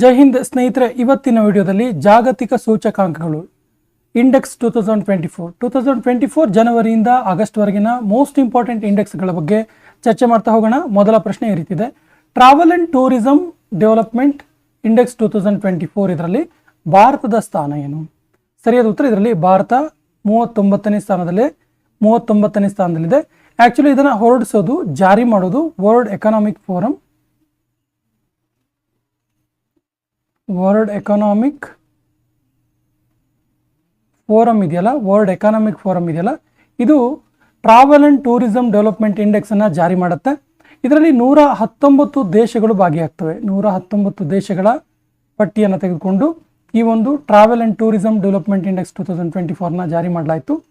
ಜೈ ಹಿಂದ್ ಸ್ನೇಹಿತರೆ, ಇವತ್ತಿನ ವಿಡಿಯೋದಲ್ಲಿ ಜಾಗತಿಕ ಸೂಚಕಾಂಕಗಳು. Index two thousand twenty four two thousand twenty four ಜನವರಿಯಿಂದ ಆಗಸ್ಟ್ವರೆಗಿನ ಮೋಸ್ಟ್ ಇಂಪಾರ್ಟೆಂಟ್ ಇಂಡೆಕ್ಸ್ಗಳ ಬಗ್ಗೆ ಚರ್ಚೆ ಮಾಡ್ತಾ ಹೋಗೋಣ. ಮೊದಲ ಪ್ರಶ್ನೆ ಈ ರೀತಿದೆ travel and tourism development index two thousand twenty four ಇದರಲ್ಲಿ ಭಾರತದ ಸ್ಥಾನ ಏನು? ಸರಿಯಾದ ಉತ್ತರ ಇದರಲ್ಲಿ ಭಾರತ ಮೂವತ್ತೊಂಬತ್ತನೇ ಸ್ಥಾನದಲ್ಲಿ, ಮೂವತ್ತೊಂಬತ್ತನೇ ಸ್ಥಾನದಲ್ಲಿದೆ. ಆ್ಯಕ್ಚುಲಿ ಇದನ್ನು ಹೊರಡಿಸೋದು, ಜಾರಿ ಮಾಡೋದು world economic forum world economic forum ಇದೆಯಲ್ಲ? ವರ್ಲ್ಡ್ ಎಕನಾಮಿಕ್ ಫೋರಮ್ ಇದೆಯಲ್ಲ? ಇದು ಟ್ರಾವೆಲ್ ಆ್ಯಂಡ್ ಟೂರಿಸಂ ಡೆವಲಪ್ಮೆಂಟ್ ಇಂಡೆಕ್ಸನ್ನು ಜಾರಿ ಮಾಡುತ್ತೆ. ಇದರಲ್ಲಿ ನೂರ ಹತ್ತೊಂಬತ್ತು ದೇಶಗಳು ಭಾಗಿಯಾಗ್ತವೆ. ನೂರ ಹತ್ತೊಂಬತ್ತು ದೇಶಗಳ ಪಟ್ಟಿಯನ್ನು ತೆಗೆದುಕೊಂಡು ಈ ಒಂದು travel and tourism development index two thousand twenty ಫೋರ್ನ ಜಾರಿ ಮಾಡಲಾಯಿತು.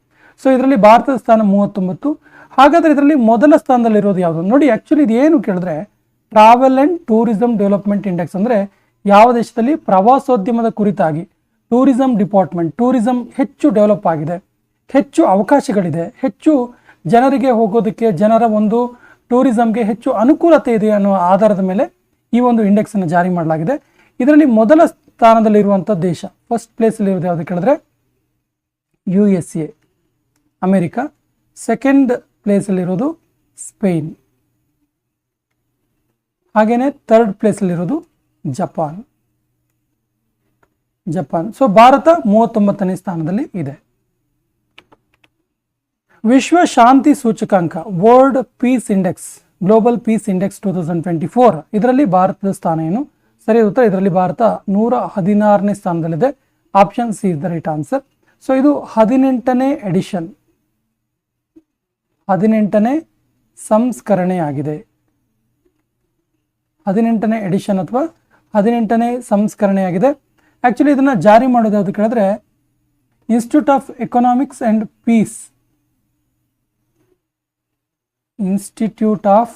ಸೊ, ಇದರಲ್ಲಿ ಭಾರತದ ಸ್ಥಾನ ಮೂವತ್ತೊಂಬತ್ತು. ಹಾಗಾದರೆ ಇದರಲ್ಲಿ ಮೊದಲ ಸ್ಥಾನದಲ್ಲಿರೋದು ಯಾವುದು? ನೋಡಿ ಆ್ಯಕ್ಚುಲಿ ಇದು ಏನು ಕೇಳಿದ್ರೆ, travel and tourism development index ಅಂದರೆ ಯಾವ ದೇಶದಲ್ಲಿ ಪ್ರವಾಸೋದ್ಯಮದ ಕುರಿತಾಗಿ ಟೂರಿಸಂ ಡಿಪಾರ್ಟ್ಮೆಂಟ್, ಟೂರಿಸಂ ಹೆಚ್ಚು ಡೆವಲಪ್ ಆಗಿದೆ, ಹೆಚ್ಚು ಅವಕಾಶಗಳಿದೆ, ಹೆಚ್ಚು ಜನರಿಗೆ ಹೋಗೋದಕ್ಕೆ ಜನರ ಒಂದು ಟೂರಿಸಂಗೆ ಹೆಚ್ಚು ಅನುಕೂಲತೆ ಇದೆ ಅನ್ನೋ ಆಧಾರದ ಮೇಲೆ ಈ ಒಂದು ಇಂಡೆಕ್ಸನ್ನು ಜಾರಿ ಮಾಡಲಾಗಿದೆ. ಇದರಲ್ಲಿ ಮೊದಲ ಸ್ಥಾನದಲ್ಲಿರುವಂಥ ದೇಶ ಫಸ್ಟ್ ಪ್ಲೇಸಲ್ಲಿರೋದು ಯಾವುದು ಕೇಳಿದ್ರೆ? U S A America. Second ಪ್ಲೇಸಲ್ಲಿರೋದು Spain ಹಾಗೆಯೇ ಥರ್ಡ್ ಪ್ಲೇಸಲ್ಲಿರೋದು ಜಪಾನ್. ಜಪಾನ್. ಸೊ ಭಾರತ ಮೂವತ್ತೊಂಬತ್ತನೇ ಸ್ಥಾನದಲ್ಲಿ ಇದೆ. ವಿಶ್ವ ಶಾಂತಿ ಸೂಚಕಾಂಕ world peace index global peace index two thousand twenty four ಇದರಲ್ಲಿ ಭಾರತದ ಸ್ಥಾನ ಏನು? ಸರಿ, ಉತ್ತರ, ಇದರಲ್ಲಿ ಭಾರತ ನೂರ ಹದಿನಾರನೇ ಸ್ಥಾನದಲ್ಲಿದೆ. Option C is the right answer so ಇದು ಹದಿನೆಂಟನೇ ಎಡಿಷನ್ ಹದಿನೆಂಟನೇ ಸಂಸ್ಕರಣೆ ಆಗಿದೆ ಹದಿನೆಂಟನೇ ಎಡಿಷನ್ ಅಥವಾ ಹದಿನೆಂಟನೇ ಸಂಸ್ಕರಣೆಯಾಗಿದೆ. ಆ್ಯಕ್ಚುಲಿ ಇದನ್ನು ಜಾರಿ ಮಾಡೋದು ಯಾವುದು ಕೇಳಿದ್ರೆ institute of economics and peace institute of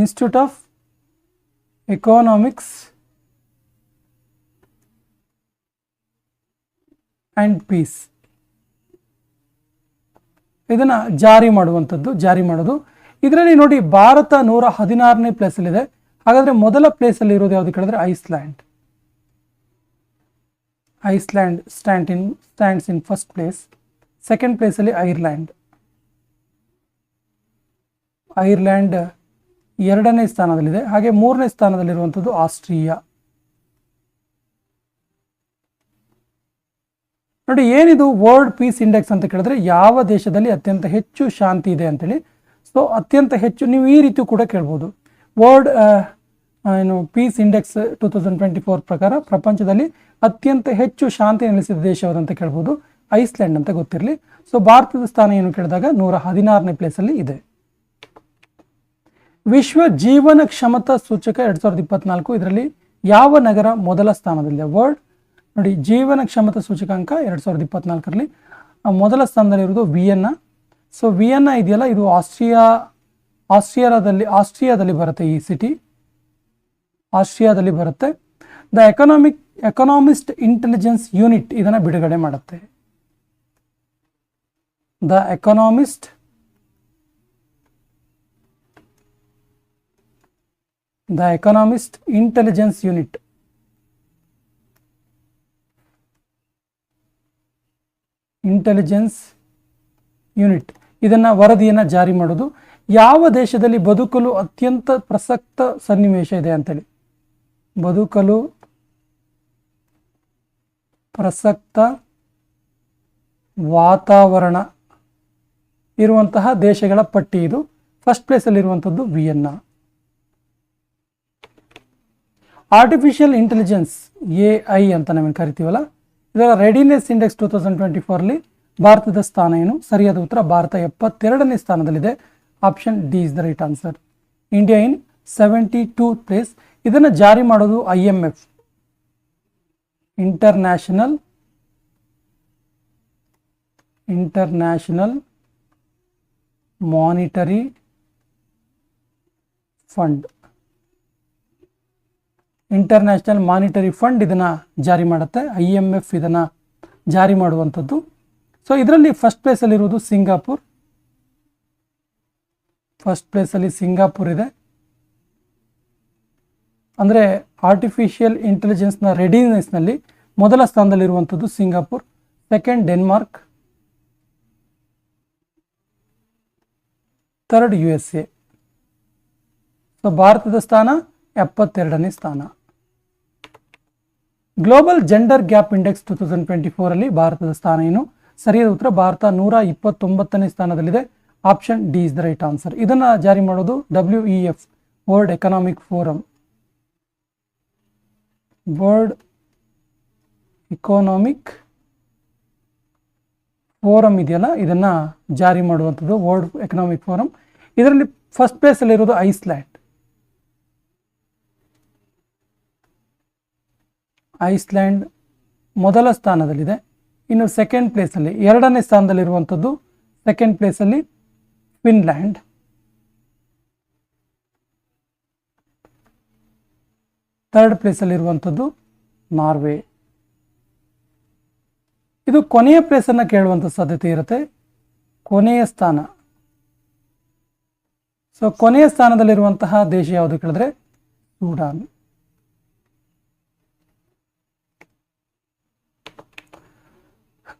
institute of economics and peace ಇದನ್ನು ಜಾರಿ ಮಾಡುವಂಥದ್ದು, ಜಾರಿ ಮಾಡೋದು. ಇದರಲ್ಲಿ ನೋಡಿ ಭಾರತ ನೂರ ಹದಿನಾರನೇ ಪ್ಲೇಸಲ್ಲಿದೆ ಹಾಗಾದರೆ ಮೊದಲ ಪ್ಲೇಸಲ್ಲಿ ಇರೋದು ಯಾವುದು ಕೇಳಿದ್ರೆ Iceland. Iceland stand in stands in first place second ಪ್ಲೇಸಲ್ಲಿ ಐರ್ಲ್ಯಾಂಡ್ ಐರ್ಲ್ಯಾಂಡ್ ಎರಡನೇ ಸ್ಥಾನದಲ್ಲಿದೆ. ಹಾಗೆ ಮೂರನೇ ಸ್ಥಾನದಲ್ಲಿರುವಂಥದ್ದು ಆಸ್ಟ್ರಿಯಾ. ನೋಡಿ ಏನಿದು ವರ್ಲ್ಡ್ ಪೀಸ್ ಇಂಡೆಕ್ಸ್ ಅಂತ ಕೇಳಿದ್ರೆ ಯಾವ ದೇಶದಲ್ಲಿ ಅತ್ಯಂತ ಹೆಚ್ಚು ಶಾಂತಿ ಇದೆ ಅಂತೇಳಿ ಸೊ ಅತ್ಯಂತ ಹೆಚ್ಚು ನೀವು ಈ ರೀತಿ ಕೂಡ ಕೇಳ್ಬೋದು. ವರ್ಲ್ಡ್ ಏನು peace index two thousand twenty four ಪ್ರಕಾರ ಪ್ರಪಂಚದಲ್ಲಿ ಅತ್ಯಂತ ಹೆಚ್ಚು ಶಾಂತಿ ನೆಲೆಸಿದ ದೇಶ ಯಾವುದಂತ ಕೇಳ್ಬೋದು. ಐಸ್ಲ್ಯಾಂಡ್ ಅಂತ ಗೊತ್ತಿರಲಿ. ಸೊ ಭಾರತದ ಸ್ಥಾನ ಏನು ಕೇಳಿದಾಗ ನೂರ ಹದಿನಾರನೇ ಪ್ಲೇಸಲ್ಲಿ ಇದೆ. ವಿಶ್ವ ಜೀವನ ಕ್ಷಮತಾ ಸೂಚಕ ಎರಡು ಸಾವಿರದ ಇಪ್ಪತ್ನಾಲ್ಕು ಇದರಲ್ಲಿ ಯಾವ ನಗರ ಮೊದಲ ಸ್ಥಾನದಲ್ಲಿದೆ? ವರ್ಲ್ಡ್ ನೋಡಿ ಜೀವನ ಕ್ಷಮತಾ ಸೂಚಕಾಂಕ ಎರಡು ಸಾವಿರದ ಇಪ್ಪತ್ನಾಲ್ಕರಲ್ಲಿ ಮೊದಲ ಸ್ಥಾನದಲ್ಲಿರುವುದು ವಿಯನ್ನ ಸೊ ವಿಯನ್ನ ಇದೆಯಲ್ಲ? ಇದು ಆಸ್ಟ್ರಿಯಾ, ಆಸ್ಟ್ರಿಯಾದಲ್ಲಿ ಆಸ್ಟ್ರಿಯಾದಲ್ಲಿ ಬರುತ್ತೆ ಈ ಸಿಟಿ ಆಸ್ಟ್ರಿಯಾದಲ್ಲಿ ಬರುತ್ತೆ. The economic economist intelligence unit ಇದನ್ನು ಬಿಡುಗಡೆ ಮಾಡುತ್ತೆ. The economist the economist intelligence unit intelligence unit ಇದನ್ನು ವರದಿಯನ್ನು ಜಾರಿ ಮಾಡೋದು. ಯಾವ ದೇಶದಲ್ಲಿ ಬದುಕಲು ಅತ್ಯಂತ ಪ್ರಸಕ್ತ ಸನ್ನಿವೇಶ ಇದೆ ಅಂತೇಳಿ. ಬದುಕಲು ಪ್ರಸಕ್ತ ವಾತಾವರಣ ಇರುವಂತಹ ದೇಶಗಳ ಪಟ್ಟಿ ಇದು. First ಪ್ಲೇಸಲ್ಲಿರುವಂಥದ್ದು Vienna. Artificial intelligence A I ಅಂತ ನಾವೇನು ಕರಿತೀವಲ್ಲ, ಇದರ readiness index two thousand twenty ಫೋರ್ಲಿ ಭಾರತದ ಸ್ಥಾನ ಏನು? ಸರಿಯಾದ ಉತ್ತರ, ಭಾರತ ಎಪ್ಪತ್ತೆರಡನೇ ಸ್ಥಾನದಲ್ಲಿದೆ. Option D is the right answer. India in seventy two place. ಇದನ್ನು ಜಾರಿ ಮಾಡೋದು I M F. International international monetary fund. International monetary fund ಇದನ್ನು ಜಾರಿ ಮಾಡುತ್ತೆ. ಐ ಎಂ ಎಫ್ ಇದನ್ನು ಜಾರಿ ಮಾಡುವಂಥದ್ದು ಸೊ ಇದರಲ್ಲಿ ಫಸ್ಟ್ ಪ್ಲೇಸಲ್ಲಿರುವುದು ಸಿಂಗಾಪುರ್ ಫಸ್ಟ್ ಪ್ಲೇಸಲ್ಲಿ ಸಿಂಗಾಪುರ್ ಇದೆ. ಅಂದರೆ ಆರ್ಟಿಫಿಷಿಯಲ್ ಇಂಟೆಲಿಜೆನ್ಸ್ನ ರೆಡಿನೆಸ್ನಲ್ಲಿ ಮೊದಲ ಸ್ಥಾನದಲ್ಲಿರುವಂಥದ್ದು Singapore second Denmark third U S A so ಭಾರತದ ಸ್ಥಾನ ಎಪ್ಪತ್ತೆರಡನೇ ಸ್ಥಾನ. Global gender gap index two thousand twenty ಫೋರಲ್ಲಿ ಭಾರತದ ಸ್ಥಾನ ಏನು? ಸರಿಯಾದ ಉತ್ತರ ಭಾರತ ನೂರ ಇಪ್ಪತ್ತೊಂಬತ್ತನೇ ಸ್ಥಾನದಲ್ಲಿದೆ. Option D is the right answer. ಇದನ್ನು ಜಾರಿ ಮಾಡೋದು W E F world economic forum world economic forum ಇದೆಯಲ್ಲ? ಇದನ್ನು ಜಾರಿ ಮಾಡುವಂಥದ್ದು ವರ್ಲ್ಡ್ ಎಕನಾಮಿಕ್ ಫೋರಮ್ ಇದರಲ್ಲಿ ಫಸ್ಟ್ ಪ್ಲೇಸಲ್ಲಿರೋದು ಐಸ್ಲ್ಯಾಂಡ್ ಐಸ್ಲ್ಯಾಂಡ್ ಮೊದಲ ಸ್ಥಾನದಲ್ಲಿದೆ. ಇನ್ನು ಸೆಕೆಂಡ್ ಪ್ಲೇಸಲ್ಲಿ ಎರಡನೇ ಸ್ಥಾನದಲ್ಲಿರುವಂಥದ್ದು ಸೆಕೆಂಡ್ ಪ್ಲೇಸಲ್ಲಿ ಫಿನ್ಲ್ಯಾಂಡ್ ಥರ್ಡ್ ಪ್ಲೇಸಲ್ಲಿರುವಂಥದ್ದು ನಾರ್ವೆ ಇದು ಕೊನೆಯ ಪ್ಲೇಸನ್ನು ಕೇಳುವಂಥ ಸಾಧ್ಯತೆ ಇರುತ್ತೆ. ಕೊನೆಯ ಸ್ಥಾನ. ಸೊ ಕೊನೆಯ ಸ್ಥಾನದಲ್ಲಿರುವಂತಹ ದೇಶ ಯಾವುದು ಕೇಳಿದ್ರೆ Sudan.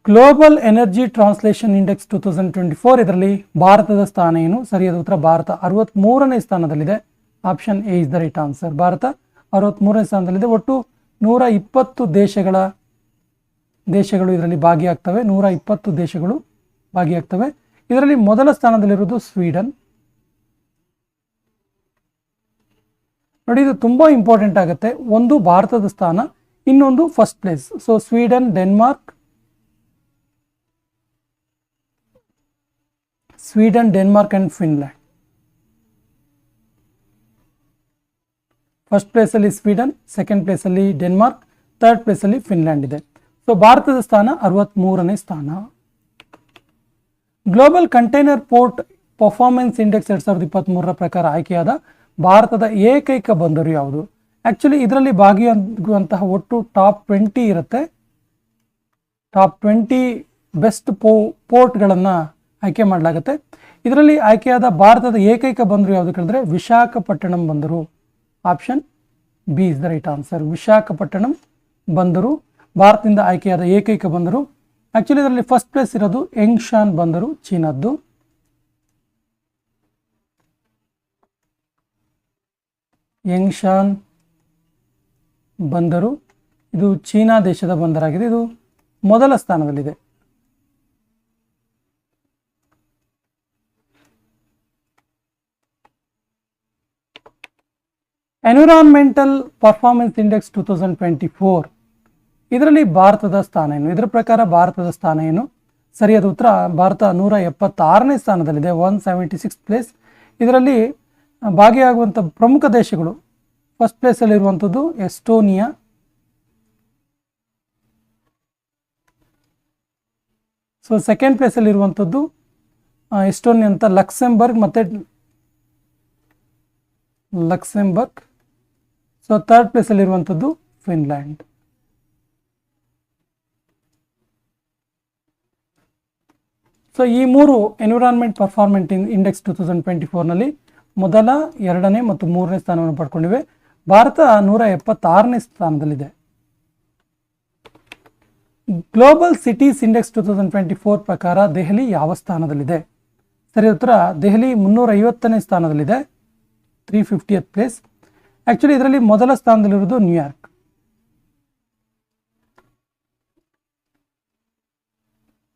Global energy translation index two thousand twenty four ಇದರಲ್ಲಿ ಭಾರತದ ಸ್ಥಾನ ಏನು? ಸರಿಯಾದ ಉತ್ತರ ಭಾರತ. ಅರವತ್ತ್ಮೂರನೇ ಸ್ಥಾನದಲ್ಲಿದೆ. Option A is the right answer Bharat ಅರವತ್ತ್ಮೂರನೇ ಸ್ಥಾನದಲ್ಲಿದೆ. ಒಟ್ಟು ನೂರ ಇಪ್ಪತ್ತು ದೇಶಗಳ ದೇಶಗಳು ಇದರಲ್ಲಿ ಭಾಗಿಯಾಗ್ತವೆ. ನೂರ ಇಪ್ಪತ್ತು ದೇಶಗಳು ಭಾಗಿಯಾಗ್ತವೆ. ಇದರಲ್ಲಿ ಮೊದಲ ಸ್ಥಾನದಲ್ಲಿರುವುದು ಸ್ವೀಡನ್. ನೋಡಿ, ಇದು ತುಂಬ ಇಂಪಾರ್ಟೆಂಟ್ ಆಗುತ್ತೆ. ಒಂದು ಭಾರತದ ಸ್ಥಾನ, ಇನ್ನೊಂದು first place so Sweden Denmark Sweden Denmark and Finland first ಪ್ಲೇಸಲ್ಲಿ ಸ್ವೀಡನ್ ಸೆಕೆಂಡ್ ಪ್ಲೇಸಲ್ಲಿ ಡೆನ್ಮಾರ್ಕ್ ಥರ್ಡ್ ಪ್ಲೇಸಲ್ಲಿ ಫಿನ್ಲ್ಯಾಂಡ್ ಇದೆ. ಸೊ ಭಾರತದ ಸ್ಥಾನ ಅರವತ್ತ್ಮೂರನೇ ಸ್ಥಾನ. Global container port performance index ಎರಡು ಸಾವಿರದ ಇಪ್ಪತ್ತ್ಮೂರರ ಪ್ರಕಾರ ಆಯ್ಕೆಯಾದ ಭಾರತದ ಏಕೈಕ ಬಂದರು ಯಾವುದು? ಆ್ಯಕ್ಚುಲಿ ಇದರಲ್ಲಿ ಭಾಗಿಯಾಗುವಂತಹ ಒಟ್ಟು ಟಾಪ್ ಟ್ವೆಂಟಿ ಇರುತ್ತೆ. ಟಾಪ್ ಟ್ವೆಂಟಿ ಬೆಸ್ಟ್ ಪೋ ಪೋರ್ಟ್ಗಳನ್ನು ಆಯ್ಕೆ ಮಾಡಲಾಗುತ್ತೆ. ಇದರಲ್ಲಿ ಆಯ್ಕೆಯಾದ ಭಾರತದ ಏಕೈಕ ಬಂದರು ಯಾವುದು ಕೇಳಿದ್ರೆ ವಿಶಾಖಪಟ್ಟಣಂ ಬಂದರು. Option B is the right answer Visakhapatnam ಬಂದರು. ಭಾರತದಿಂದ ಆಯ್ಕೆಯಾದ ಏಕೈಕ ಬಂದರು. ಆ್ಯಕ್ಚುಲಿ ಇದರಲ್ಲಿ ಫಸ್ಟ್ ಪ್ಲೇಸ್ ಇರೋದು ಯಂಗ್ಶಾನ್ ಬಂದರು, ಚೀನಾದ್ದು. ಯಂಗ್ಶಾನ್ ಬಂದರು. ಇದು ಚೀನಾ ದೇಶದ ಬಂದರಾಗಿದೆ. ಇದು ಮೊದಲ ಸ್ಥಾನದಲ್ಲಿದೆ. Environmental performance index two thousand twenty four ಇದರಲ್ಲಿ ಭಾರತದ ಸ್ಥಾನ ಏನು? ಇದರ ಪ್ರಕಾರ ಭಾರತದ ಸ್ಥಾನ ಏನು? ಸರಿಯಾದ ಉತ್ತರ, ಭಾರತ ನೂರ ಎಪ್ಪತ್ತಾರನೇ ಸ್ಥಾನದಲ್ಲಿದೆ ಒನ್ ಸೆವೆಂಟಿ ಸಿಕ್ಸ್ ಪ್ಲೇಸ್ ಇದರಲ್ಲಿ ಭಾಗಿಯಾಗುವಂಥ ಪ್ರಮುಖ ದೇಶಗಳು ಫಸ್ಟ್ ಪ್ಲೇಸಲ್ಲಿರುವಂಥದ್ದು ಎಸ್ಟೋನಿಯಾ. ಸೊ ಸೆಕೆಂಡ್ ಪ್ಲೇಸಲ್ಲಿರುವಂಥದ್ದು ಎಸ್ಟೋನಿಯಾ ಅಂತ ಲಕ್ಸೆಂಬರ್ಗ್ ಮತ್ತು ಲಕ್ಸೆಂಬರ್ಗ್. ಸೊ ಥರ್ಡ್ ಪ್ಲೇಸಲ್ಲಿರುವಂಥದ್ದು ಫಿನ್ಲ್ಯಾಂಡ್ ಸೊ ಈ ಮೂರು environment performance index two thousand twenty ಫೋರ್ನಲ್ಲಿ ಮೊದಲ, ಎರಡನೇ ಮತ್ತು ಮೂರನೇ ಸ್ಥಾನವನ್ನು ಪಡ್ಕೊಂಡಿವೆ. ಭಾರತ ನೂರ ಎಪ್ಪತ್ತಾರನೇ ಸ್ಥಾನದಲ್ಲಿದೆ. Global cities index two thousand twenty four ಪ್ರಕಾರ ದೆಹಲಿ ಯಾವ ಸ್ಥಾನದಲ್ಲಿದೆ? ಸರಿ, ಉತ್ತರ, ದೆಹಲಿ ಮುನ್ನೂರ ಐವತ್ತನೇ ಸ್ಥಾನದಲ್ಲಿದೆ. ತ್ರೀ ಫಿಫ್ಟಿಯತ್ ಪ್ಲೇಸ್ ಆ್ಯಕ್ಚುಲಿ ಇದರಲ್ಲಿ ಮೊದಲ ಸ್ಥಾನದಲ್ಲಿರೋದು ನ್ಯೂಯಾರ್ಕ್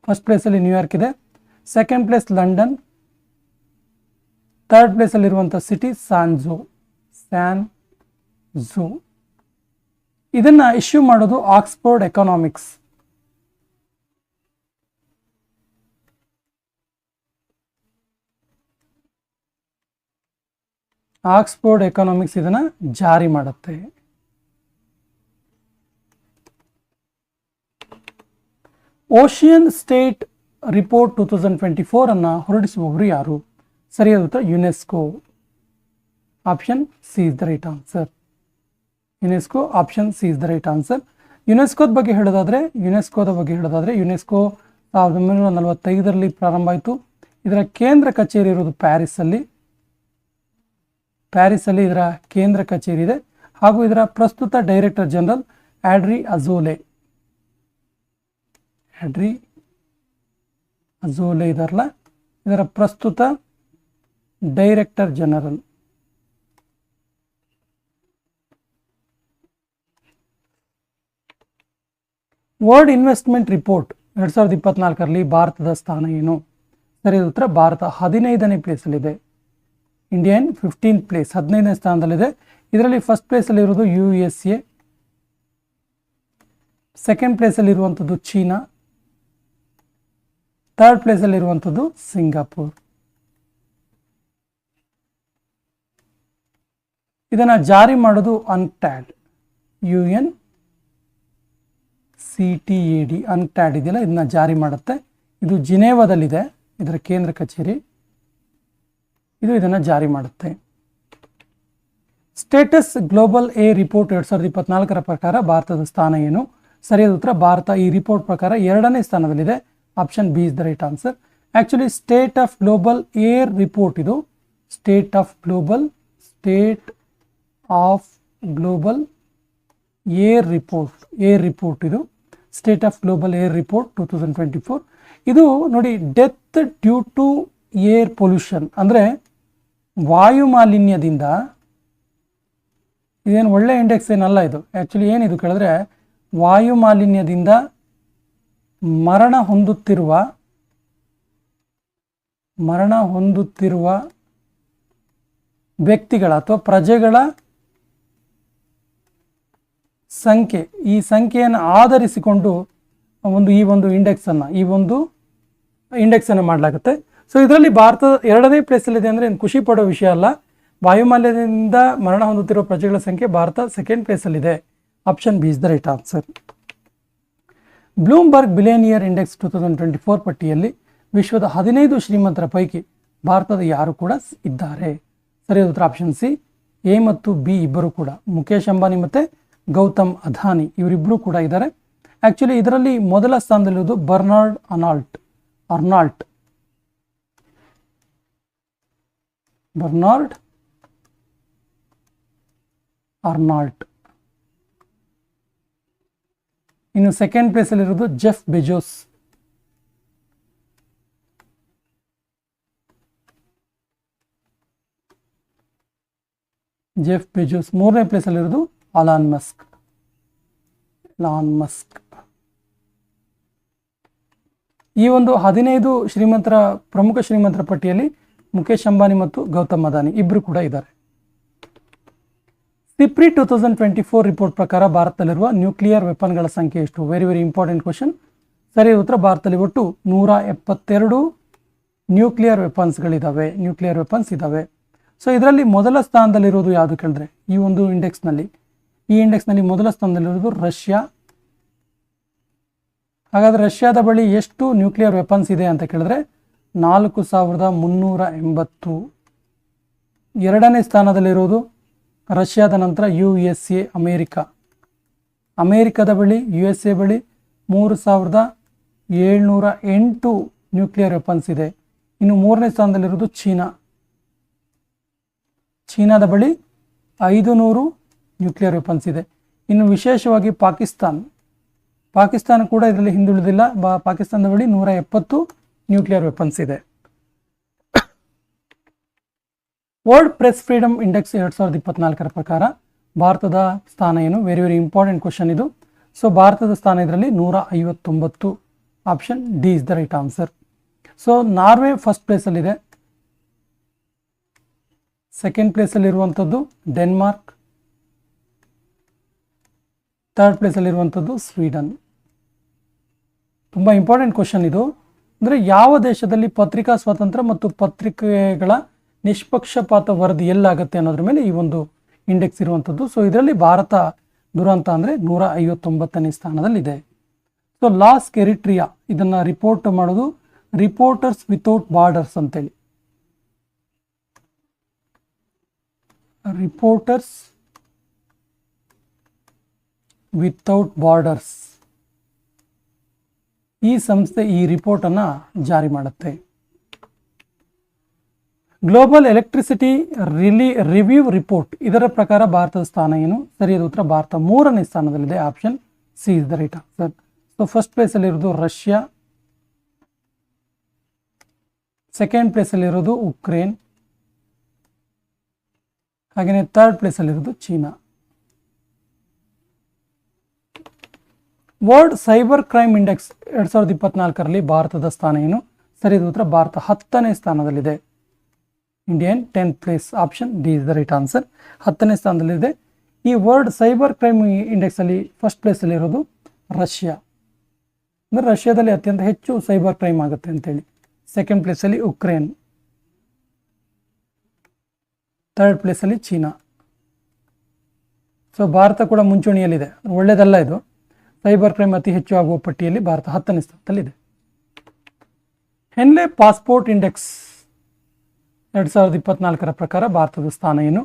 ಫಸ್ಟ್ ಪ್ಲೇಸಲ್ಲಿ ನ್ಯೂಯಾರ್ಕ್ ಇದೆ. Second place London third ಪ್ಲೇಸಲ್ಲಿರುವಂಥ city San Jose San Jose ಇದನ್ನು ಇಶ್ಯೂ ಮಾಡೋದು ಆಕ್ಸ್ಫೋರ್ಡ್ ಎಕನಾಮಿಕ್ಸ್ ಆಕ್ಸ್ಫೋರ್ಡ್ ಎಕನಾಮಿಕ್ಸ್ ಇದನ್ನು ಜಾರಿ ಮಾಡುತ್ತೆ. Ocean state report two thousand twenty four ಅನ್ನು ಹೊರಡಿಸುವವರು ಯಾರು? ಸರಿಯಾದ ಉತ್ತರ UNESCO option C is the right answer UNESCO option C is the right answer ಯುನೆಸ್ಕೋದ ಬಗ್ಗೆ ಹೇಳೋದಾದರೆ ಯುನೆಸ್ಕೋದ ಬಗ್ಗೆ ಹೇಳೋದಾದರೆ ಯುನೆಸ್ಕೋ ಸಾವಿರದ ಒಂಬೈನೂರ ನಲವತ್ತೈದರಲ್ಲಿ ಪ್ರಾರಂಭ ಆಯಿತು. ಇದರ ಕೇಂದ್ರ ಕಚೇರಿ ಇರೋದು ಪ್ಯಾರಿಸಲ್ಲಿ ಪ್ಯಾರಿಸಲ್ಲಿ ಇದರ ಕೇಂದ್ರ ಕಚೇರಿ ಇದೆ. ಹಾಗೂ ಇದರ ಪ್ರಸ್ತುತ ಡೈರೆಕ್ಟರ್ ಜನರಲ್ ಆಡ್ರಿ ಅಜೋಲೆ. ಆಡ್ರಿ ಅಜೋಲೆ ಇದರಲ್ಲ? ಇದರ ಪ್ರಸ್ತುತ director general. World investment report ಎರಡು ಸಾವಿರದ ಇಪ್ಪತ್ನಾಲ್ಕರಲ್ಲಿ ಭಾರತದ ಸ್ಥಾನ ಏನು? ಸರಿಯಾದ ಉತ್ತರ ಭಾರತ ಹದಿನೈದನೇ ಪ್ಲೇಸಲ್ಲಿದೆ ಇಂಡಿಯನ್ ಫಿಫ್ಟೀನ್ ಪ್ಲೇಸ್, ಹದಿನೈದನೇ ಸ್ಥಾನದಲ್ಲಿದೆ. ಇದರಲ್ಲಿ ಫಸ್ಟ್ ಪ್ಲೇಸಲ್ಲಿ ಇರೋದು ಯು ಎಸ್ ಎ ಸೆಕೆಂಡ್ ಪ್ಲೇಸಲ್ಲಿರುವಂಥದ್ದು ಚೀನಾ. ಥರ್ಡ್ ಪ್ಲೇಸಲ್ಲಿರುವಂಥದ್ದು ಸಿಂಗಾಪುರ್. ಇದನ್ನು ಜಾರಿ ಮಾಡೋದು UNCTAD U N C T A D UNCTAD ಇದೆಯಲ್ಲ, ಇದನ್ನ ಜಾರಿ ಮಾಡುತ್ತೆ. ಇದು ಜಿನೇವಾದಲ್ಲಿದೆ ಇದರ ಕೇಂದ್ರ ಕಚೇರಿ. ಇದು ಇದನ್ನು ಜಾರಿ ಮಾಡುತ್ತೆ. ಸ್ಟೇಟಸ್ ಗ್ಲೋಬಲ್ ಎ ರಿಪೋರ್ಟ್ ಎರಡು ಸಾವಿರದ ಇಪ್ಪತ್ನಾಲ್ಕರ ಪ್ರಕಾರ ಭಾರತದ ಸ್ಥಾನ ಏನು? ಸರಿಯಾದ ಉತ್ತರ, ಭಾರತ ಈ ರಿಪೋರ್ಟ್ ಪ್ರಕಾರ ಎರಡನೇ ಸ್ಥಾನದಲ್ಲಿದೆ. Option B is the right answer actually state of global air report ಇದು. State of global state of global air report air report ಇದು. State of global air report two thousand twenty four ಇದು ನೋಡಿ death due to air pollution ಅಂದರೆ ವಾಯು ಮಾಲಿನ್ಯದಿಂದ ಇದೇನು ಒಳ್ಳೆ index ಏನಲ್ಲ ಇದು. ಆ್ಯಕ್ಚುಲಿ ಏನಿದು ಕೇಳಿದ್ರೆ ವಾಯು ಮಾಲಿನ್ಯದಿಂದ ಮರಣ ಹೊಂದುತ್ತಿರುವ ಮರಣ ಹೊಂದುತ್ತಿರುವ ವ್ಯಕ್ತಿಗಳ ಅಥವಾ ಪ್ರಜೆಗಳ ಸಂಖ್ಯೆ, ಈ ಸಂಖ್ಯೆಯನ್ನು ಆಧರಿಸಿಕೊಂಡು ಒಂದು ಈ ಒಂದು ಇಂಡೆಕ್ಸನ್ನು ಈ ಒಂದು ಇಂಡೆಕ್ಸನ್ನು ಮಾಡಲಾಗುತ್ತೆ. ಸೊ ಇದರಲ್ಲಿ ಭಾರತ ಎರಡನೇ ಪ್ಲೇಸಲ್ಲಿದೆ ಅಂದರೆ ಏನು ಖುಷಿ ಪಡೋ ವಿಷಯ ಅಲ್ಲ. ವಾಯುಮಾಲಿನ್ಯದಿಂದ ಮರಣ ಹೊಂದುತ್ತಿರುವ ಪ್ರಜೆಗಳ ಸಂಖ್ಯೆ ಭಾರತ second ಪ್ಲೇಸಲ್ಲಿದೆ option B is the right answer Bloomberg billionaire index two thousand twenty four ಪಟ್ಟಿಯಲ್ಲಿ ವಿಶ್ವದ ಹದಿನೈದು ಶ್ರೀಮಂತರ ಪೈಕಿ ಭಾರತದ ಯಾರು ಕೂಡ ಇದ್ದಾರೆ. ಸರಿಯಾದ ಉತ್ತರ ಆಪ್ಷನ್ ಸಿ ಎ ಮತ್ತು ಬಿ ಇಬ್ಬರು ಕೂಡ. ಮುಖೇಶ್ ಅಂಬಾನಿ ಮತ್ತು ಗೌತಮ್ ಅಧಾನಿ ಇವರಿಬ್ಬರು ಕೂಡ ಇದ್ದಾರೆ. ಆ್ಯಕ್ಚುಲಿ ಇದರಲ್ಲಿ ಮೊದಲ ಸ್ಥಾನದಲ್ಲಿರೋದು ಬರ್ನಾರ್ಡ್ ಅನಾಲ್ಟ್, ಅರ್ನಾಲ್ಟ್. ಬರ್ನಾರ್ಡ್ ಅರ್ನಾಲ್ಟ್ ಇನ್ನು ಸೆಕೆಂಡ್ ಪ್ಲೇಸಲ್ಲಿರೋದು ಜೆಫ್ ಬೆಜೋಸ್. ಜೆಫ್ ಬೆಜೋಸ್ ಮೂರನೇ ಪ್ಲೇಸಲ್ಲಿರೋದು ಅಲಾನ್ ಮಸ್ಕ್. Elon Musk. ಈ ಒಂದು ಹದಿನೈದು ಶ್ರೀಮಂತರ ಪ್ರಮುಖ ಶ್ರೀಮಂತರ ಪಟ್ಟಿಯಲ್ಲಿ ಮುಖೇಶ್ ಅಂಬಾನಿ ಮತ್ತು ಗೌತಮ್ ಅದಾನಿ ಇಬ್ಬರು ಕೂಡ ಇದ್ದಾರೆ. SIPRI two thousand twenty four report ಪ್ರಕಾರ ಭಾರತದಲ್ಲಿರುವ ನ್ಯೂಕ್ಲಿಯರ್ ವೆಪನ್ಗಳ ಸಂಖ್ಯೆ ಎಷ್ಟು? ವೆರಿ ವೆರಿ ಇಂಪಾರ್ಟೆಂಟ್ ಕ್ವಶನ್ ಸರಿ, ಉತ್ತರ, ಭಾರತದಲ್ಲಿ ಒಟ್ಟು ನೂರ ಎಪ್ಪತ್ತೆರಡು ನ್ಯೂಕ್ಲಿಯರ್ ವೆಪನ್ಸ್ಗಳಿದ್ದಾವೆ ನ್ಯೂಕ್ಲಿಯರ್ ವೆಪನ್ಸ್ ಇದ್ದಾವೆ ಸೊ ಇದರಲ್ಲಿ ಮೊದಲ ಸ್ಥಾನದಲ್ಲಿರೋದು ಯಾವುದು ಕೇಳಿದ್ರೆ? ಈ ಒಂದು ಇಂಡೆಕ್ಸ್ನಲ್ಲಿ ಈ ಇಂಡೆಕ್ಸ್ನಲ್ಲಿ ಮೊದಲ ಸ್ಥಾನದಲ್ಲಿರೋದು ರಷ್ಯಾ. ಹಾಗಾದರೆ ರಷ್ಯಾದ ಬಳಿ ಎಷ್ಟು ನ್ಯೂಕ್ಲಿಯರ್ ವೆಪನ್ಸ್ ಇದೆ ಅಂತ ಕೇಳಿದ್ರೆ ನಾಲ್ಕು ಸಾವಿರದ ಮುನ್ನೂರ ಎಂಬತ್ತು. ಎರಡನೇ ಸ್ಥಾನದಲ್ಲಿರೋದು ರಷ್ಯಾದ ನಂತರ ಯು ಎಸ್ ಎ, ಅಮೇರಿಕಾ. ಅಮೇರಿಕದ ಬಳಿ, ಯು ಎಸ್ ಎ ಬಳಿ ಮೂರು ಸಾವಿರದ ಏಳ್ನೂರ ಎಂಟು ನ್ಯೂಕ್ಲಿಯರ್ ವೆಪನ್ಸ್ ಇದೆ. ಇನ್ನು ಮೂರನೇ ಸ್ಥಾನದಲ್ಲಿರುವುದು ಚೀನಾ. ಚೀನಾದ ಬಳಿ ಐದು ನೂರು ನ್ಯೂಕ್ಲಿಯರ್ ವೆಪನ್ಸ್ ಇದೆ. ಇನ್ನು ವಿಶೇಷವಾಗಿ ಪಾಕಿಸ್ತಾನ್. ಪಾಕಿಸ್ತಾನ ಕೂಡ ಇದರಲ್ಲಿ ಹಿಂದುಳಿದಿಲ್ಲ. ಬಾ, ಪಾಕಿಸ್ತಾನದ ಬಳಿ ನೂರ ಎಪ್ಪತ್ತು ನ್ಯೂಕ್ಲಿಯರ್ ವೆಪನ್ಸ್ ಇದೆ. ವರ್ಲ್ಡ್ ಪ್ರೆಸ್ ಫ್ರೀಡಮ್ ಇಂಡೆಕ್ಸ್ ಎರಡು ಸಾವಿರದ ಇಪ್ಪತ್ನಾಲ್ಕರ ಪ್ರಕಾರ ಭಾರತದ ಸ್ಥಾನ ಏನು? ವೆರಿ ವೆರಿ ಇಂಪಾರ್ಟೆಂಟ್ ಕ್ವಶನ್ ಇದು. ಸೊ ಭಾರತದ ಸ್ಥಾನ ಇದರಲ್ಲಿ ನೂರ ಐವತ್ತೊಂಬತ್ತು option D is the right answer so Norway first ಪ್ಲೇಸಲ್ಲಿದೆ second ಪ್ಲೇಸಲ್ಲಿರುವಂಥದ್ದು ಡೆನ್ಮಾರ್ಕ್ ಥರ್ಡ್ ಪ್ಲೇಸಲ್ಲಿರುವಂಥದ್ದು ಸ್ವೀಡನ್ ತುಂಬ ಇಂಪಾರ್ಟೆಂಟ್ ಕ್ವಶನ್ ಇದು. ಅಂದರೆ ಯಾವ ದೇಶದಲ್ಲಿ ಪತ್ರಿಕಾ ಸ್ವಾತಂತ್ರ್ಯ ಮತ್ತು ಪತ್ರಿಕೆಗಳ ನಿಷ್ಪಕ್ಷಪಾತ ವರದಿ ಎಲ್ಲಾಗುತ್ತೆ ಅನ್ನೋದ್ರ ಮೇಲೆ ಈ ಒಂದು ಇಂಡೆಕ್ಸ್ ಇರುವಂಥದ್ದು ಸೊ ಇದರಲ್ಲಿ ಭಾರತ ದುರಂತ ಅಂದರೆ ನೂರ ಐವತ್ತೊಂಬತ್ತನೇ ಸ್ಥಾನದಲ್ಲಿದೆ. ಸೊ ಲಾಸ್ ಕೆರಿಟ್ರಿಯಾ ಇದನ್ನು ರಿಪೋರ್ಟ್ ಮಾಡೋದು ರಿಪೋರ್ಟರ್ಸ್ ವಿತೌಟ್ ಬಾರ್ಡರ್ಸ್ ಅಂತೇಳಿ. ರಿಪೋರ್ಟರ್ಸ್ ವಿತೌಟ್ ಬಾರ್ಡರ್ಸ್ ಈ ಸಂಸ್ಥೆ ಈ ರಿಪೋರ್ಟನ್ನು ಜಾರಿ ಮಾಡುತ್ತೆ. ಗ್ಲೋಬಲ್ ಎಲೆಕ್ಟ್ರಿಸಿಟಿ ರಿಲಿ ರಿವ್ಯೂ ರಿಪೋರ್ಟ್ ಇದರ ಪ್ರಕಾರ ಭಾರತದ ಸ್ಥಾನ ಏನು? ಸರಿಯಾದ ಉತ್ತರ ಭಾರತ ಮೂರನೇ ಸ್ಥಾನದಲ್ಲಿದೆ. Option C is the right answer so first ಪ್ಲೇಸಲ್ಲಿರೋದು Russia second ಪ್ಲೇಸಲ್ಲಿರೋದು ಉಕ್ರೇನ್ ಹಾಗೆಯೇ third ಪ್ಲೇಸಲ್ಲಿರೋದು China world cyber crime index ಎರಡು ಸಾವಿರದ ಇಪ್ಪತ್ನಾಲ್ಕರಲ್ಲಿ ಭಾರತದ ಸ್ಥಾನ ಏನು? ಸರಿಯಾದ ಉತ್ತರ ಭಾರತ ಹತ್ತನೇ ಸ್ಥಾನದಲ್ಲಿದೆ. Indian tenth place option D is the right answer ಹತ್ತನೇ ಸ್ಥಾನದಲ್ಲಿದೆ. ಈ ವರ್ಲ್ಡ್ ಸೈಬರ್ ಕ್ರೈಮ್ ಇಂಡೆಕ್ಸಲ್ಲಿ ಫಸ್ಟ್ ಪ್ಲೇಸಲ್ಲಿರೋದು ರಷ್ಯಾ. ಅಂದರೆ ರಷ್ಯಾದಲ್ಲಿ ಅತ್ಯಂತ ಹೆಚ್ಚು ಸೈಬರ್ ಕ್ರೈಮ್ ಆಗುತ್ತೆ ಅಂತೇಳಿ. ಸೆಕೆಂಡ್ ಪ್ಲೇಸಲ್ಲಿ ಉಕ್ರೇನ್ ಥರ್ಡ್ ಪ್ಲೇಸಲ್ಲಿ ಚೀನಾ. ಸೊ ಭಾರತ ಕೂಡ ಮುಂಚೂಣಿಯಲ್ಲಿದೆ. ಒಳ್ಳೆಯದಲ್ಲ ಇದು? ಸೈಬರ್ ಕ್ರೈಮ್ ಅತಿ ಹೆಚ್ಚು ಆಗುವ ಪಟ್ಟಿಯಲ್ಲಿ ಭಾರತ ಹತ್ತನೇ ಸ್ಥಾನದಲ್ಲಿದೆ. ಹೆನ್ಲೆ ಪಾಸ್ಪೋರ್ಟ್ ಇಂಡೆಕ್ಸ್ ಎರಡು ಸಾವಿರದ ಇಪ್ಪತ್ನಾಲ್ಕರ ಪ್ರಕಾರ ಭಾರತದ ಸ್ಥಾನ ಏನು?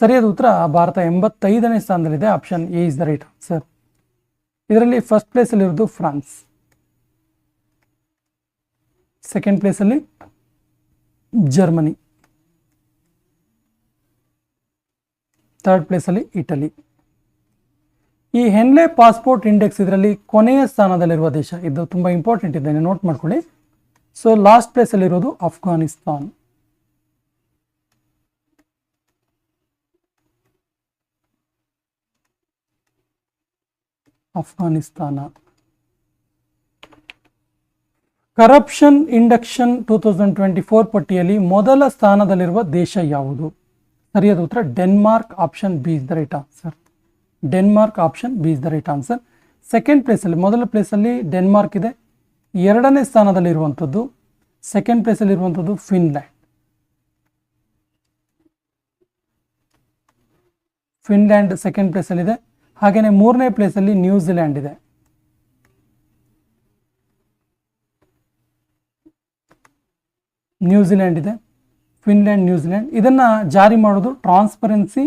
ಸರಿಯಾದ ಉತ್ತರ, ಭಾರತ ಎಂಬತ್ತೈದನೇ ಸ್ಥಾನದಲ್ಲಿದೆ. Option A is the right answer ಇದರಲ್ಲಿ ಫಸ್ಟ್ ಪ್ಲೇಸಲ್ಲಿರೋದು ಫ್ರಾನ್ಸ್. ಸೆಕೆಂಡ್ ಪ್ಲೇಸಲ್ಲಿ ಜರ್ಮನಿ. ಥರ್ಡ್ ಪ್ಲೇಸಲ್ಲಿ ಇಟಲಿ. ಈ ಹೆನ್ಲೆ ಪಾಸ್ಪೋರ್ಟ್ ಇಂಡೆಕ್ಸ್ ಇದರಲ್ಲಿ ಕೊನೆಯ ಸ್ಥಾನದಲ್ಲಿರುವ ದೇಶ. ಇದು ತುಂಬ ಇಂಪಾರ್ಟೆಂಟ್ ಇದೆ ನೋಟ್ ಮಾಡ್ಕೊಳ್ಳಿ. So last ಪ್ಲೇಸಲ್ಲಿರೋದು Afghanistan Afghanistan corruption induction two thousand twenty four ಪಟ್ಟಿಯಲ್ಲಿ ಮೊದಲ ಸ್ಥಾನದಲ್ಲಿರುವ ದೇಶ ಯಾವುದು? ಸರಿಯಾದ ಉತ್ತರ Denmark option B is the right answer Denmark option, B is the right answer. Second ಪ್ಲೇಸಲ್ಲಿ, ಮೊದಲ ಪ್ಲೇಸಲ್ಲಿ ಡೆನ್ಮಾರ್ಕ್ ಇದೆ. ಎರಡನೇ ಸ್ಥಾನದಲ್ಲಿರುವಂಥದ್ದು, ಸೆಕೆಂಡ್ ಪ್ಲೇಸಲ್ಲಿರುವಂಥದ್ದು ಫಿನ್ಲ್ಯಾಂಡ್. ಫಿನ್ಲ್ಯಾಂಡ್ ಸೆಕೆಂಡ್ ಪ್ಲೇಸಲ್ಲಿದೆ ಹಾಗೆಯೇ ಮೂರನೇ ಪ್ಲೇಸಲ್ಲಿ ನ್ಯೂಜಿಲ್ಯಾಂಡ್ ಇದೆ. ನ್ಯೂಜಿಲ್ಯಾಂಡ್ ಇದೆ. Finland, New Zealand. ಇದನ್ನು ಜಾರಿ ಮಾಡೋದು Transparency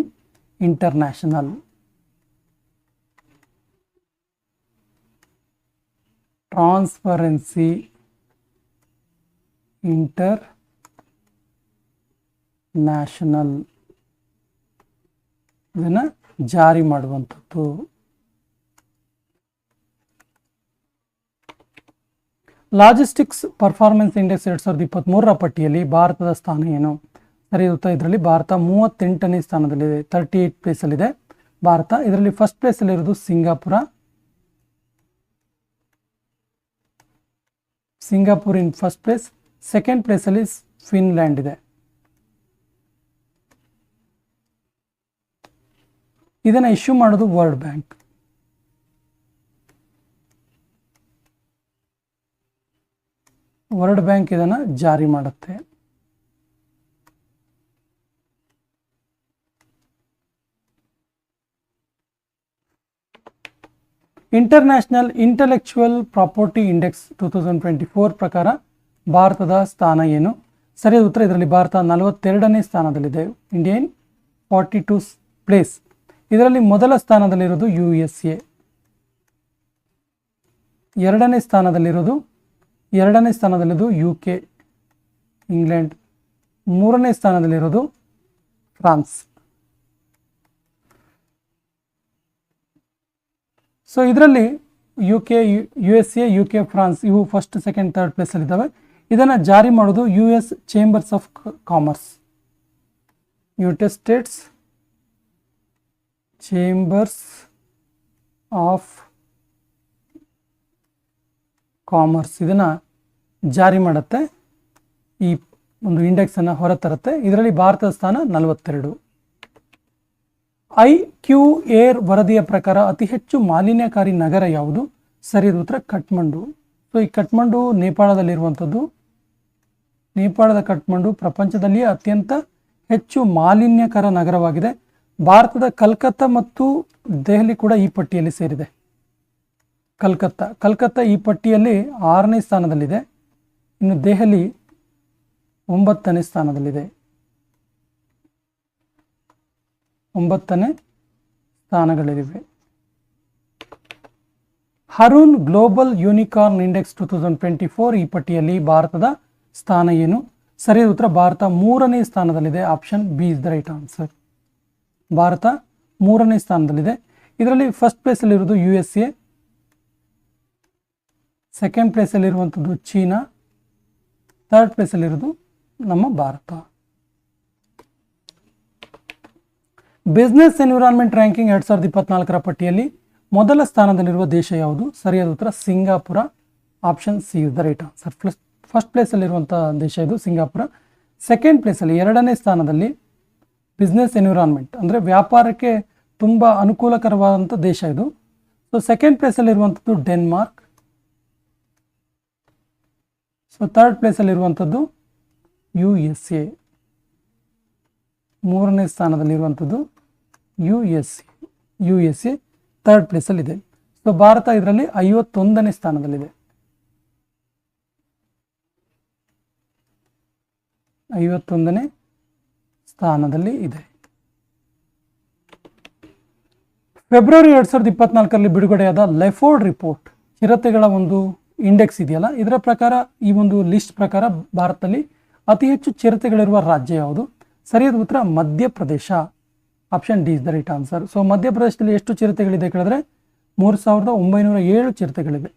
International Transparency International ಇದನ್ನು ಜಾರಿ ಮಾಡುವಂಥದ್ದು. ಲಾಜಿಸ್ಟಿಕ್ಸ್ ಪರ್ಫಾರ್ಮೆನ್ಸ್ ಇಂಡೆಕ್ಸ್ ಎರಡು ಸಾವಿರದ ಇಪ್ಪತ್ತ್ಮೂರರ ಪಟ್ಟಿಯಲ್ಲಿ ಭಾರತದ ಸ್ಥಾನ ಏನು? ಸರಿ, ಉತ್ತರ ಇದರಲ್ಲಿ ಭಾರತ ಮೂವತ್ತೆಂಟನೇ ಸ್ಥಾನದಲ್ಲಿದೆ ತರ್ಟಿ ಏಯ್ಟ್ ಪ್ಲೇಸಲ್ಲಿದೆ ಭಾರತ, ಇದರಲ್ಲಿ first ಪ್ಲೇಸಲ್ಲಿರೋದು Singapore. Singapore in first place second ಪ್ಲೇಸಲ್ಲಿ ಫಿನ್ಲ್ಯಾಂಡ್ ಇದೆ. ಇದನ್ನು ಇಶ್ಯೂ ಮಾಡೋದು ವರ್ಲ್ಡ್ ಬ್ಯಾಂಕ್ ವರ್ಲ್ಡ್ ಬ್ಯಾಂಕ್ ಇದನ್ನು ಜಾರಿ ಮಾಡುತ್ತೆ. International intellectual property index two thousand twenty four ಪ್ರಕಾರ ಭಾರತದ ಸ್ಥಾನ ಏನು? ಸರಿಯಾದ ಉತ್ತರ ಇದರಲ್ಲಿ ಭಾರತ ನಲವತ್ತೆರಡನೇ ಸ್ಥಾನದಲ್ಲಿದೆ. ಇಂಡಿಯನ್ ಫಾರ್ಟಿ ಟು ಪ್ಲೇಸ್ ಇದರಲ್ಲಿ ಮೊದಲ ಸ್ಥಾನದಲ್ಲಿರೋದು ಯು ಎಸ್ ಎ ಎರಡನೇ ಸ್ಥಾನದಲ್ಲಿರೋದು ಎರಡನೇ ಸ್ಥಾನದಲ್ಲಿರೋದು ಯು ಕೆ ಇಂಗ್ಲೆಂಡ್ ಮೂರನೇ ಸ್ಥಾನದಲ್ಲಿರೋದು ಫ್ರಾನ್ಸ್ ಸೊ ಇದರಲ್ಲಿ U K U S A U K France ಇವು ಫಸ್ಟ್ ಸೆಕೆಂಡ್ ಥರ್ಡ್ ಪ್ಲೇಸಲ್ಲಿದ್ದಾವೆ ಇದನ್ನು ಜಾರಿ ಮಾಡೋದು U S chambers of commerce United States chambers of commerce ಇದನ್ನು ಜಾರಿ ಮಾಡುತ್ತೆ. ಈ ಒಂದು ಇಂಡೆಕ್ಸನ್ನು ಹೊರತರುತ್ತೆ. ಇದರಲ್ಲಿ ಭಾರತದ ಸ್ಥಾನ ನಲವತ್ತೆರಡು. ಐ ಕ್ಯೂ ಏರ್ ವರದಿಯ ಪ್ರಕಾರ ಅತಿ ಹೆಚ್ಚು ಮಾಲಿನ್ಯಕಾರಿ ನಗರ ಯಾವುದು? ಸರಿಯಾದ ಉತ್ತರ ಕಠ್ಮಂಡು. ಸೊ ಈ ಕಠ್ಮಂಡು ನೇಪಾಳದಲ್ಲಿರುವಂಥದ್ದು. ನೇಪಾಳದ ಕಠ್ಮಂಡು ಪ್ರಪಂಚದಲ್ಲಿಯೇ ಅತ್ಯಂತ ಹೆಚ್ಚು ಮಾಲಿನ್ಯಕರ ನಗರವಾಗಿದೆ. ಭಾರತದ ಕಲ್ಕತ್ತಾ ಮತ್ತು ದೆಹಲಿ ಕೂಡ ಈ ಪಟ್ಟಿಯಲ್ಲಿ ಸೇರಿದೆ. ಕಲ್ಕತ್ತಾ. ಕಲ್ಕತ್ತಾ ಈ ಪಟ್ಟಿಯಲ್ಲಿ ಆರನೇ ಸ್ಥಾನದಲ್ಲಿದೆ. ಇನ್ನು ದೆಹಲಿ ಒಂಬತ್ತನೇ ಸ್ಥಾನದಲ್ಲಿದೆ. ಒಂಬತ್ತನೇ ಸ್ಥಾನಗಳಿವೆ. Hurun global unicorn index two thousand twenty four ಈ ಪಟ್ಟಿಯಲ್ಲಿ ಭಾರತದ ಸ್ಥಾನ ಏನು? ಸರಿಯಾದ ಉತ್ತರ, ಭಾರತ ಮೂರನೇ ಸ್ಥಾನದಲ್ಲಿದೆ. Option B is the right answer. Bharata ಮೂರನೇ ಸ್ಥಾನದಲ್ಲಿದೆ. ಇದರಲ್ಲಿ ಫಸ್ಟ್ ಪ್ಲೇಸಲ್ಲಿರೋದು ಯು ಎಸ್ ಎ, ಸೆಕೆಂಡ್ ಪ್ಲೇಸಲ್ಲಿರುವಂಥದ್ದು ಚೀನಾ, ಥರ್ಡ್ ಪ್ಲೇಸಲ್ಲಿರುವುದು ನಮ್ಮ ಭಾರತ. ಬಿಸ್ನೆಸ್ ಎನ್ವಿರಾನ್ಮೆಂಟ್ ರ್ಯಾಂಕಿಂಗ್ ಎರಡು ಸಾವಿರದ ಇಪ್ಪತ್ನಾಲ್ಕರ ಪಟ್ಟಿಯಲ್ಲಿ ಮೊದಲ ಸ್ಥಾನದಲ್ಲಿರುವ ದೇಶ ಯಾವುದು? ಸರಿಯಾದ ಉತ್ತರ, Singapore. Option C is the right answer plus first ಪ್ಲೇಸಲ್ಲಿರುವಂಥ ದೇಶ ಇದು, ಸಿಂಗಾಪುರ. ಸೆಕೆಂಡ್ ಪ್ಲೇಸಲ್ಲಿ ಎರಡನೇ ಸ್ಥಾನದಲ್ಲಿ ಬಿಸ್ನೆಸ್ ಎನ್ವಿರಾನ್ಮೆಂಟ್ ಅಂದರೆ ವ್ಯಾಪಾರಕ್ಕೆ ತುಂಬ ಅನುಕೂಲಕರವಾದಂಥ ದೇಶ ಇದು. ಸೊ ಸೆಕೆಂಡ್ ಪ್ಲೇಸಲ್ಲಿರುವಂಥದ್ದು ಡೆನ್ಮಾರ್ಕ್ ಸೊ ಥರ್ಡ್ ಪ್ಲೇಸಲ್ಲಿರುವಂಥದ್ದು ಯು ಎಸ್ ಎ ಮೂರನೇ ಸ್ಥಾನದಲ್ಲಿರುವಂಥದ್ದು U S C U S A third ಪ್ಲೇಸಲ್ಲಿದೆ so Bharat ಇದರಲ್ಲಿ ಐವತ್ತೊಂದನೇ ಸ್ಥಾನದಲ್ಲಿದೆ. ಐವತ್ತೊಂದನೇ ಸ್ಥಾನದಲ್ಲಿ ಇದೆ. ಫೆಬ್ರವರಿ ಎರಡು ಸಾವಿರದ ಇಪ್ಪತ್ನಾಲ್ಕರಲ್ಲಿ ಬಿಡುಗಡೆಯಾದ ಲೆಫೋರ್ಡ್ ರಿಪೋರ್ಟ್ ಚಿರತೆಗಳ ಒಂದು ಇಂಡೆಕ್ಸ್ ಇದೆಯಲ್ಲ? ಇದರ ಪ್ರಕಾರ ಈ ಒಂದು ಲಿಸ್ಟ್ ಪ್ರಕಾರ ಭಾರತದಲ್ಲಿ ಅತಿ ಹೆಚ್ಚು ಚಿರತೆಗಳಿರುವ ರಾಜ್ಯ ಯಾವುದು? ಸರಿಯಾದ ಉತ್ತರ Madhya Pradesh. Option D is the right answer so ಮಧ್ಯಪ್ರದೇಶದಲ್ಲಿ ಎಷ್ಟು ಚಿರತೆಗಳಿದೆ ಕೇಳಿದ್ರೆ ಮೂರು ಸಾವಿರದ ಒಂಬೈನೂರ ಏಳು ಚಿರತೆಗಳಿವೆ.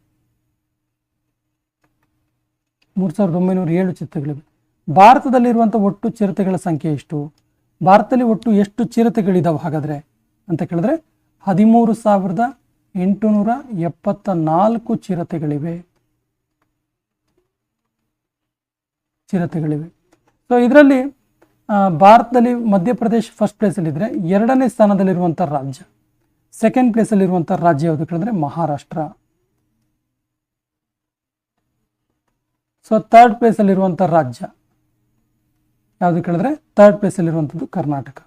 ಮೂರು ಸಾವಿರದ ಒಂಬೈನೂರ ಏಳು ಚಿರತೆಗಳಿವೆ. ಭಾರತದಲ್ಲಿರುವಂಥ ಒಟ್ಟು ಚಿರತೆಗಳ ಸಂಖ್ಯೆ ಎಷ್ಟು? ಭಾರತದಲ್ಲಿ ಒಟ್ಟು ಎಷ್ಟು ಚಿರತೆಗಳಿದಾವೆ ಹಾಗಾದರೆ? ಅಂತ ಕೇಳಿದ್ರೆ ಹದಿಮೂರು ಸಾವಿರದ ಎಂಟುನೂರ ಎಪ್ಪತ್ತ ನಾಲ್ಕು ಚಿರತೆಗಳಿವೆ. ಚಿರತೆಗಳಿವೆ. ಸೊ ಇದರಲ್ಲಿ ಭಾರತದಲ್ಲಿ ಮಧ್ಯಪ್ರದೇಶ ಫಸ್ಟ್ ಪ್ಲೇಸಲ್ಲಿದ್ದರೆ ಎರಡನೇ ಸ್ಥಾನದಲ್ಲಿರುವಂಥ ರಾಜ್ಯ. ಸೆಕೆಂಡ್ ಪ್ಲೇಸಲ್ಲಿರುವಂಥ ರಾಜ್ಯ ಯಾವುದು ಕೇಳಿದ್ರೆ ಮಹಾರಾಷ್ಟ್ರ. ಸೊ ಥರ್ಡ್ ಪ್ಲೇಸಲ್ಲಿರುವಂಥ ರಾಜ್ಯ ಯಾವುದು ಕೇಳಿದ್ರೆ third ಪ್ಲೇಸಲ್ಲಿರುವಂಥದ್ದು Karnataka.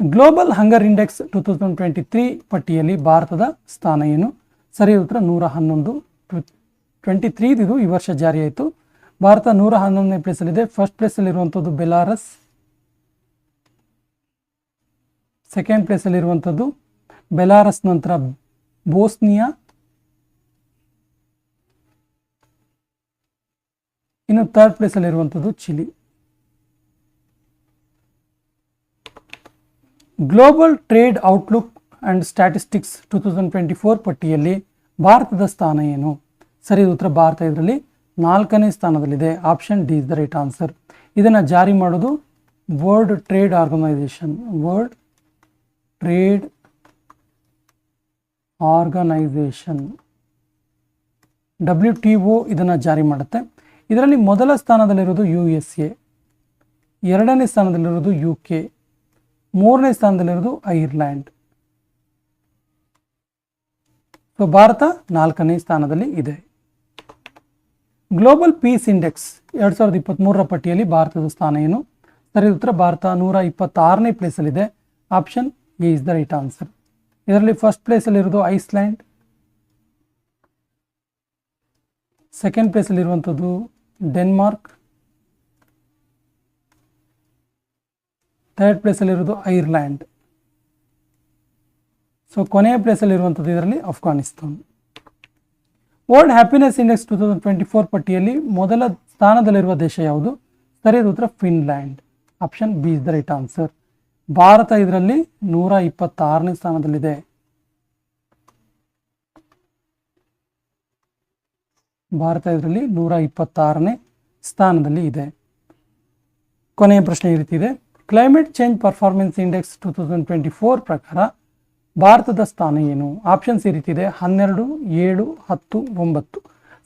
Global hunger index two thousand twenty three ಪಟ್ಟಿಯಲ್ಲಿ ಭಾರತದ ಸ್ಥಾನ ಏನು? ಸರಿ ಉತ್ತರ ನೂರ ಹನ್ನೊಂದು. ಟ್ವೆಂಟಿ ತ್ರೀದಿದು ಈ ವರ್ಷ ಜಾರಿಯಾಯಿತು. ಭಾರತ ನೂರ ಹನ್ನೊಂದನೇ ಪ್ಲೇಸಲ್ಲಿದೆ ಫಸ್ಟ್ ಪ್ಲೇಸಲ್ಲಿರುವಂಥದ್ದು ಬೆಲಾರಸ್ ಸೆಕೆಂಡ್ ಪ್ಲೇಸಲ್ಲಿರುವಂಥದ್ದು ಬೆಲಾರಸ್ ನಂತರ ಬೋಸ್ನಿಯಾ ಇನ್ನು third ಪ್ಲೇಸಲ್ಲಿರುವಂಥದ್ದು Chile global trade outlook and statistics two thousand twenty four ಪಟ್ಟಿಯಲ್ಲಿ ಭಾರತದ ಸ್ಥಾನ ಏನು? ಸರಿ ಉತ್ತರ ಭಾರತ ಇದರಲ್ಲಿ. ನಾಲ್ಕನೇ ಸ್ಥಾನದಲ್ಲಿದೆ. Option D is the right answer ಇದನ್ನು ಜಾರಿ ಮಾಡೋದು World Trade Organisation World Trade Organisation W T O ಇದನ್ನು ಜಾರಿ ಮಾಡುತ್ತೆ. ಇದರಲ್ಲಿ ಮೊದಲ ಸ್ಥಾನದಲ್ಲಿರೋದು ಯು ಎಸ್ ಎ ಎರಡನೇ ಸ್ಥಾನದಲ್ಲಿರೋದು ಯು ಕೆ ಮೂರನೇ ಸ್ಥಾನದಲ್ಲಿರೋದು ಐರ್ಲ್ಯಾಂಡ್ ಸೊ ಭಾರತ ನಾಲ್ಕನೇ ಸ್ಥಾನದಲ್ಲಿ ಇದೆ. ಗ್ಲೋಬಲ್ ಪೀಸ್ ಇಂಡೆಕ್ಸ್ ಎರಡು ಸಾವಿರದ ಇಪ್ಪತ್ತ್ಮೂರರ ಪಟ್ಟಿಯಲ್ಲಿ ಭಾರತದ ಸ್ಥಾನ ಏನು? ಸರಿ ಉತ್ತರ ಭಾರತ ನೂರ ಇಪ್ಪತ್ತಾರನೇ ಪ್ಲೇಸಲ್ಲಿದೆ option A is the right answer ಇದರಲ್ಲಿ ಫಸ್ಟ್ ಪ್ಲೇಸಲ್ಲಿರೋದು ಐಸ್ಲ್ಯಾಂಡ್ ಸೆಕೆಂಡ್ ಪ್ಲೇಸಲ್ಲಿರುವಂಥದ್ದು ಡೆನ್ಮಾರ್ಕ್ ಥರ್ಡ್ ಪ್ಲೇಸಲ್ಲಿರೋದು ಐರ್ಲ್ಯಾಂಡ್ ಸೊ ಕೊನೆಯ ಪ್ಲೇಸಲ್ಲಿರುವಂಥದ್ದು ಇದರಲ್ಲಿ Afghanistan world happiness index two thousand twenty four ಪಟ್ಟಿಯಲ್ಲಿ ಮೊದಲ ಸ್ಥಾನದಲ್ಲಿರುವ ದೇಶ ಯಾವುದು? ಸರಿಯಾದ ಉತ್ತರ Finland. Option B is the right answer Bharata ಇದರಲ್ಲಿ ನೂರ ಇಪ್ಪತ್ತಾರನೇ ಸ್ಥಾನದಲ್ಲಿದೆ. ಭಾರತ ಇದರಲ್ಲಿ ನೂರ ಇಪ್ಪತ್ತಾರನೇ ಸ್ಥಾನದಲ್ಲಿ ಇದೆ. ಕೊನೆಯ ಪ್ರಶ್ನೆ ಇರುತ್ತಿದೆ climate change performance index two thousand twenty four ಪ್ರಕಾರ ಭಾರತದ ಸ್ಥಾನ ಏನು? ಆಪ್ಷನ್ಸ್ ಈ ರೀತಿ ಇದೆ. ಹನ್ನೆರಡು, ಏಳು, ಹತ್ತು, ಒಂಬತ್ತು.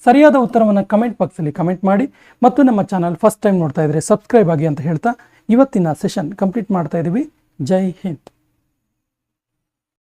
ಸರಿಯಾದ ಉತ್ತರವನ್ನು ಕಮೆಂಟ್ ಬಾಕ್ಸಲ್ಲಿ ಕಮೆಂಟ್ ಮಾಡಿ ಮತ್ತು ನಮ್ಮ ಚಾನಲ್ ಫಸ್ಟ್ ಟೈಮ್ ನೋಡ್ತಾ ಇದ್ರೆ ಸಬ್ಸ್ಕ್ರೈಬ್ ಆಗಿ ಅಂತ ಹೇಳ್ತಾ ಇವತ್ತಿನ ಸೆಷನ್ ಕಂಪ್ಲೀಟ್ ಮಾಡ್ತಾ ಇದ್ದೀವಿ ಜೈ ಹಿಂದ್.